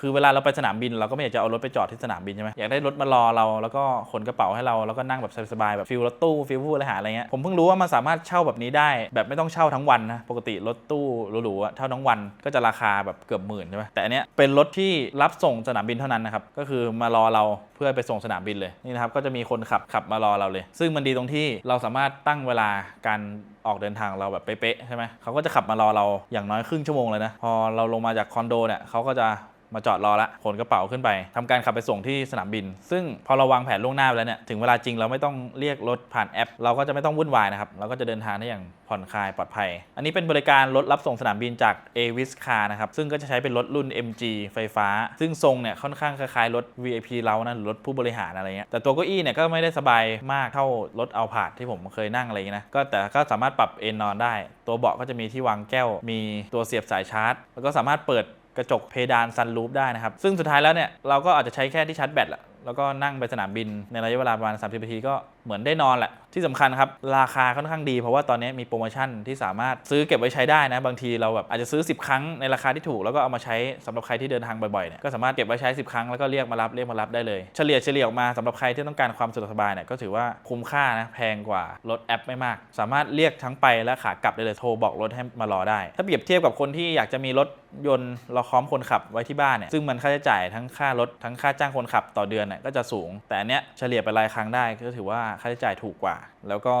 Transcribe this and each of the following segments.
คือเวลาเราไปสนามบินเราก็ไม่อยากจะเอารถไปจอดที่สนามบินใช่ไหมอยากได้รถมารอเราแล้วก็ขนกระเป๋าให้เราแล้วก็นั่งแบบสบายๆแบบฟิลรถตู้ฟิลผู้บริหารอะไรเงี้ยผมเพิ่งรู้ว่ามันสามารถเช่าแบบนี้ได้ แบบไม่ต้องเช่าทั้งวันนะปกติรถตู้หรูๆเช่าทั้งวันก็จะราคาแบบเกือบหมื่นใช่ไหมแต่อันเนี้ยเป็นรถที่รับส่งสนามบินเท่านั้นนะครับก็คือมารอเราเพื่อไปส่งสนามบินเลยนี่นะครับก็จะมีคนขับขับมารอเราเลย ซึ่งมันดีตรงที่เราสามารถตั้งเวลาการออกเดินทางเราแบบเป๊ะๆใช่ไหมเขาก็จะขับมารอเราอย่างน้อยครึ่งชั่วโมงเลยนะ พอเราลงมาจากคอนโดเนี่ยเขาก็จะ มาจอดรอละขนกระเป๋าขึ้นไปทำการขับไปส่งที่สนามบิน ซึ่งพอเราวางแผนล่วงหน้าไปแล้วเนี่ยถึงเวลาจริงเราไม่ต้องเรียกรถผ่านแอป เราก็จะไม่ต้องวุ่นวายนะครับเราก็จะเดินทางได้อย่างผ่อนคลายปลอดภัย อันนี้เป็นบริการรถรับส่งสนามบินจาก a v i s Car นะครับซึ่งก็จะใช้เป็นรถรุ่น MG ไฟฟ้า ซึ่งทรงเนี่ยค่อนข้างคล้ายๆรถ VIP เรานะหรือรถผู้บริหารอะไรเงี้ยแต่ตัวเก้าอี้เนี่ยก็ไม่ได้สบายมากเท่ารถเอาผาดที่ผมเคยนั่งอะไรเงี้ยนะก็แต่ก็สามารถปรับเอนนอนได้ ตัวเบาะก็จะมีที่วางแก้ว มีตัวเสียบสายชาร์จ แล้วก็สามารถเปิด กระจกเพดานซันรูฟได้นะครับ ซึ่งสุดท้ายแล้วเนี่ยเราก็อาจจะใช้แค่ที่ชาร์จแบตแหละ แล้วก็นั่งไปสนามบินในระยะเวลาประมาณ 30นาทีก็เหมือนได้นอนแหละ ที่สำคัญครับ ราคาค่อนข้างดีเพราะว่าตอนนี้มีโปรโมชั่นที่สามารถซื้อเก็บไว้ใช้ได้นะ บางทีเราแบบอาจจะซื้อ 10 ครั้งในราคาที่ถูก แล้วก็เอามาใช้สำหรับใครที่เดินทางบ่อยๆเนี่ยก็สามารถเก็บไว้ใช้ 10 ครั้งแล้วก็เรียกมารับเรียกมารับได้เลยเฉลี่ยเฉลี่ยออกมาสำหรับใครที่ต้องการความสะดวกสบายเนี่ยก็ถือว่าคุ้มค่านะแพงกว่ารถแอปไม่มาก สามารถเรียกทั้งไปและขากลับได้เลยโทรบอกรถให้มารอได้ ถ้าเปรียบเทียบกับคนที่อยากจะมีรถยนต์เราพร้อมคนขับไว้ที่บ้านเนี่ยซึ่งมันค่าใช้จ่ายทั้งค่ารถทั้งค่าจ้างคนขับต่อเดือนเนี่ยก็จะสูง แต่อันเนี้ยเฉลี่ยไปรายครั้งได้ก็ถือว่าค่าใช้จ่ายถูกกว่า แล้วก็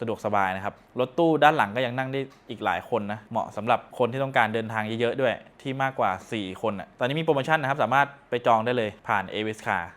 สะดวกสบายนะครับ รถตู้ด้านหลังก็ยังนั่งได้อีกหลายคนนะ เหมาะสำหรับคนที่ต้องการเดินทางเยอะๆด้วย ที่มากกว่า 4 คนอะ ตอนนี้มีโปรโมชั่นนะครับ สามารถไปจองได้เลยผ่าน a v i s Car